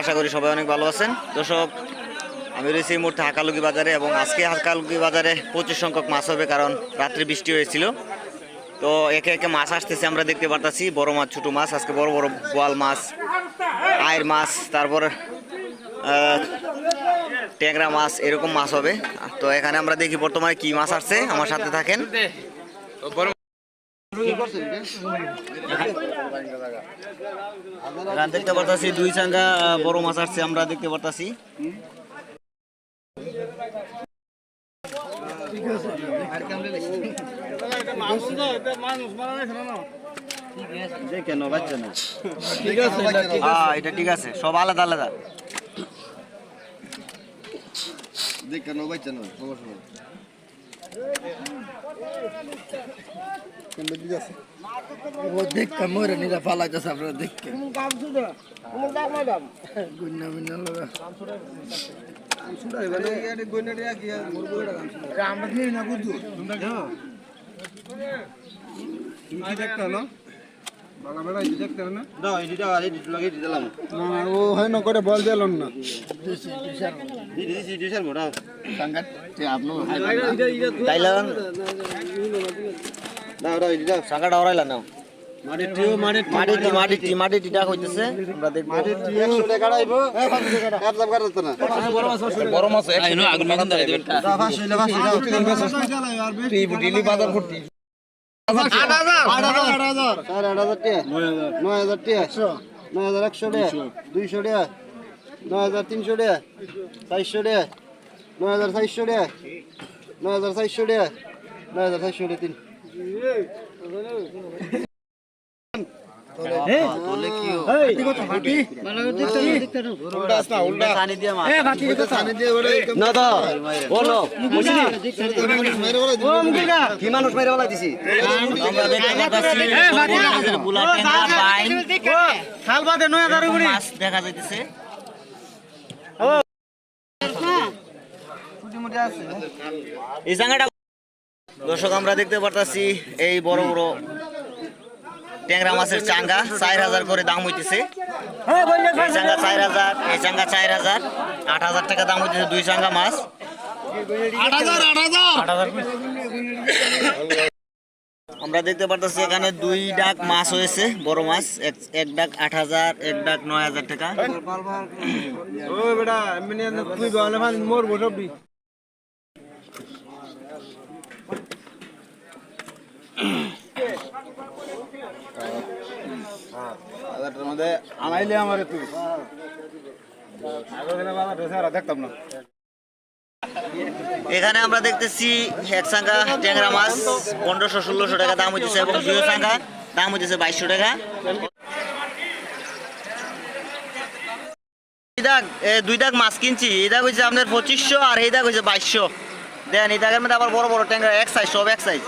আশা করি সবাই অনেক ভালো আছেন। দর্শক, আমি রয়েছি এই মুহূর্তে হাকালুকি বাজারে এবং আজকে হাকালুকি বাজারে প্রচুর সংখ্যক মাছ হবে কারণ রাত্রে বৃষ্টি হয়েছিল। তো একে একে মাছ আসতেছে, আমরা দেখতে পারতাছি। বড় মাছ, ছোট মাছ, আজকে বড় বড় বোয়াল মাছ, আয়ের মাছ, তারপর ট্যাংরা মাছ, এরকম মাছ হবে। তো এখানে আমরা দেখি বর্তমানে কি মাছ আসছে। আমার সাথে থাকেন। এখানে দেখতে পারতাছি দুই চাঙ্গা আহ, বড় মাছ আসছে আমরা দেখতে পারতাছি। হ্যাঁ এটা ঠিক আছে সব আলাদা আলাদা। দেখে নো বাচ্চা নয় সমস্যা নেই। ও দেখতে মরে নিরা ফালাইতেছে আপনারা দেখতে গুন্না গুন্না লগা আমরা দিয়ে না বুঝু ও হয় না করে বল দিলাম না। চাঙ্গাটা ওরাইলা না। বড় মাছ একশো। টাকা দুইশো। টাকা নয় হাজার তিনশো টাকা চারশো টাকা নয় হাজার চারশো টাকা নয় হাজার চারশো টাকা নয় হাজার চারশো টাকা তিন। কি মানুষ মেরে বলা দিছি দেখা যাইতেছে এই জায়গাটা দর্শক আমরা দেখতে পারতাছি এই বড় বড় ট্যাংরা মাছের চাঙ্গা চার হাজার করে দাম হইতেছে। এই চাঙ্গা চার হাজার এই চাঙ্গা চার হাজার আট হাজার টাকা দাম হইতেছে দুই চাঙ্গা মাছ। আমরা দেখতে পারতেছি এখানে দুই ডাক মাছ হয়েছে বড় মাছ। এক- এক ডাক আট হাজার এক ডাক নয় হাজার টাকা। এখানে আমরা দেখতেছি এক সাঙ্গা ট্যাংরা মাছ, পনেরোশো, ষোলোশো টাকা দাম হইতেছে এবং দুই সাঙ্গা দাম হইতেছে বাইশশো টাকা। দাগ দুই দাগ মাছ কিনছি, এই দাগ হচ্ছে আপনার পঁচিশশো আর এই দাগ হচ্ছে বাইশশো। দেন এই দাগের মধ্যে আবার বড় বড় ট্যাংরা, এক সাইজ সব এক সাইজ